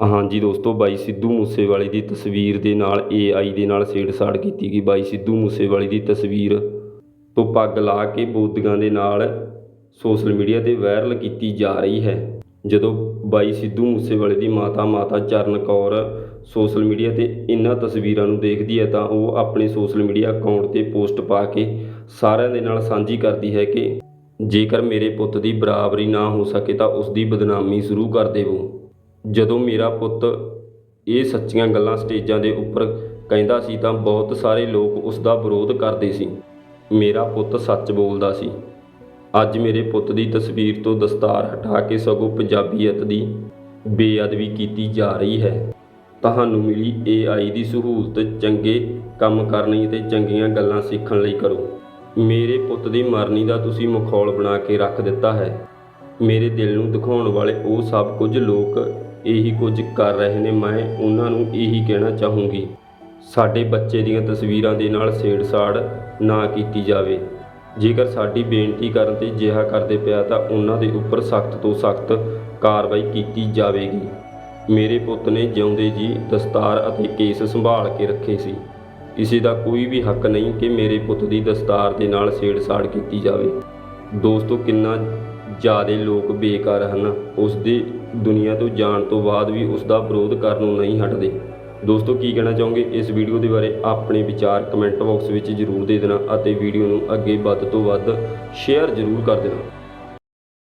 ਹਾਂਜੀ ਦੋਸਤੋ, ਬਾਈ ਸਿੱਧੂ ਮੂਸੇਵਾਲੇ ਦੀ ਤਸਵੀਰ ਦੇ ਨਾਲ AI ਦੇ ਨਾਲ ਛੇੜਛਾੜ ਕੀਤੀ ਗਈ। ਬਾਈ ਸਿੱਧੂ ਮੂਸੇਵਾਲੇ ਦੀ ਤਸਵੀਰ ਤੋਂ ਪੱਗ ਲਾ ਕੇ ਬੋਦੀਆਂ ਦੇ ਨਾਲ ਸੋਸ਼ਲ ਮੀਡੀਆ ਤੇ ਵਾਇਰਲ ਕੀਤੀ ਜਾ ਰਹੀ ਹੈ। ਜਦੋਂ ਬਾਈ ਸਿੱਧੂ ਮੂਸੇਵਾਲੇ ਦੀ ਮਾਤਾ ਮਾਤਾ ਚਰਨ ਕੌਰ ਸੋਸ਼ਲ ਮੀਡੀਆ ਤੇ ਇਹਨਾਂ ਤਸਵੀਰਾਂ ਨੂੰ ਦੇਖਦੀ ਹੈ ਤਾਂ ਉਹ ਆਪਣੇ ਸੋਸ਼ਲ ਮੀਡੀਆ ਅਕਾਊਂਟ ਤੇ ਪੋਸਟ ਪਾ ਕੇ ਸਾਰਿਆਂ ਦੇ ਨਾਲ ਸਾਂਝੀ ਕਰਦੀ ਹੈ ਕਿ ਜੇਕਰ ਮੇਰੇ ਪੁੱਤ ਦੀ ਬਰਾਬਰੀ ਨਾ ਹੋ ਸਕੇ ਤਾਂ ਉਸ ਦੀ ਬਦਨਾਮੀ ਸ਼ੁਰੂ ਕਰ ਦੇਵੋ। ਜਦੋਂ ਮੇਰਾ ਪੁੱਤ ਇਹ ਸੱਚੀਆਂ ਗੱਲਾਂ ਸਟੇਜਾਂ ਦੇ ਉੱਪਰ ਕਹਿੰਦਾ ਸੀ ਤਾਂ ਬਹੁਤ ਸਾਰੇ ਲੋਕ ਉਸ ਦਾ ਵਿਰੋਧ ਕਰਦੇ ਸੀ। ਮੇਰਾ ਪੁੱਤ ਸੱਚ ਬੋਲਦਾ ਸੀ। ਅੱਜ ਮੇਰੇ ਪੁੱਤ ਦੀ ਤਸਵੀਰ ਤੋਂ ਦਸਤਾਰ ਹਟਾ ਕੇ ਸਗੋਂ ਪੰਜਾਬੀਅਤ ਦੀ ਬੇਅਦਬੀ ਕੀਤੀ ਜਾ ਰਹੀ ਹੈ। ਤੁਹਾਨੂੰ ਮਿਲੀ AI ਦੀ ਸਹੂਲਤ, ਚੰਗੇ ਕੰਮ ਕਰਨ ਲਈ ਤੇ ਚੰਗੀਆਂ ਗੱਲਾਂ ਸਿੱਖਣ ਲਈ ਕਰੋ। ਮੇਰੇ ਪੁੱਤ ਦੀ ਮਰਨੀ ਦਾ ਤੁਸੀਂ ਮਖੌਲ ਬਣਾ ਕੇ ਰੱਖ ਦਿੱਤਾ ਹੈ। ਮੇਰੇ ਦਿਲ ਨੂੰ ਦਿਖਾਉਣ ਵਾਲੇ ਉਹ ਸਭ ਕੁਝ ਲੋਕ ਇਹੀ ਕੁਝ ਕਰ ਰਹੇ ਨੇ, ਮੈਂ ਉਹਨਾਂ ਨੂੰ ਇਹੀ ਕਹਿਣਾ ਚਾਹੂੰਗੀ। ਸਾਡੇ ਬੱਚੇ ਦੀਆਂ ਤਸਵੀਰਾਂ ਦੇ ਨਾਲ ਛੇੜਛਾੜ ਨਾ ਕੀਤੀ ਜਾਵੇ। ਜੇਕਰ ਸਾਡੀ ਬੇਨਤੀ ਕਰਨ ਤੇ ਜਿਹਾ ਕਰਦੇ ਪਿਆ ਤਾਂ ਉਹਨਾਂ ਦੇ ਉੱਪਰ ਸਖਤ ਤੋਂ ਸਖਤ ਕਾਰਵਾਈ ਕੀਤੀ ਜਾਵੇਗੀ। ਮੇਰੇ ਪੁੱਤ ਨੇ ਜਿਉਂਦੇ ਜੀ ਦਸਤਾਰ ਅਤੇ ਕੇਸ ਸੰਭਾਲ ਕੇ ਰੱਖੇ ਸੀ। ਕਿਸੇ ਦਾ ਕੋਈ ਵੀ ਹੱਕ ਨਹੀਂ ਕਿ ਮੇਰੇ ਪੁੱਤ ਦੀ ਦਸਤਾਰ ਦੇ ਨਾਲ ਛੇੜਛਾੜ ਕੀਤੀ ਜਾਵੇ। ਦੋਸਤੋ, ਕਿੰਨਾ ਜ਼ਿਆਦਾ ਲੋਕ ਬੇਕਾਰ ਹਨ। ਉਸ ਦੀ ਦੁਨੀਆ ਤੋਂ ਜਾਣ ਤੋਂ ਬਾਅਦ ਵੀ ਉਸ ਦਾ ਵਿਰੋਧ ਕਰਨ ਨੂੰ ਨਹੀਂ ਹਟਦੇ। ਦੋਸਤੋ, ਕੀ ਕਹਿਣਾ ਚਾਹੋਗੇ? ਇਸ ਵੀਡੀਓ ਦੇ ਬਾਰੇ ਆਪਣੇ ਵਿਚਾਰ ਕਮੈਂਟ ਬਾਕਸ ਵਿੱਚ ਜ਼ਰੂਰ ਦੇ ਦੇਣਾ ਅਤੇ ਵੀਡੀਓ ਨੂੰ ਅੱਗੇ ਵੱਧ ਤੋਂ ਵੱਧ ਸ਼ੇਅਰ ਜ਼ਰੂਰ ਕਰ ਦੇਣਾ।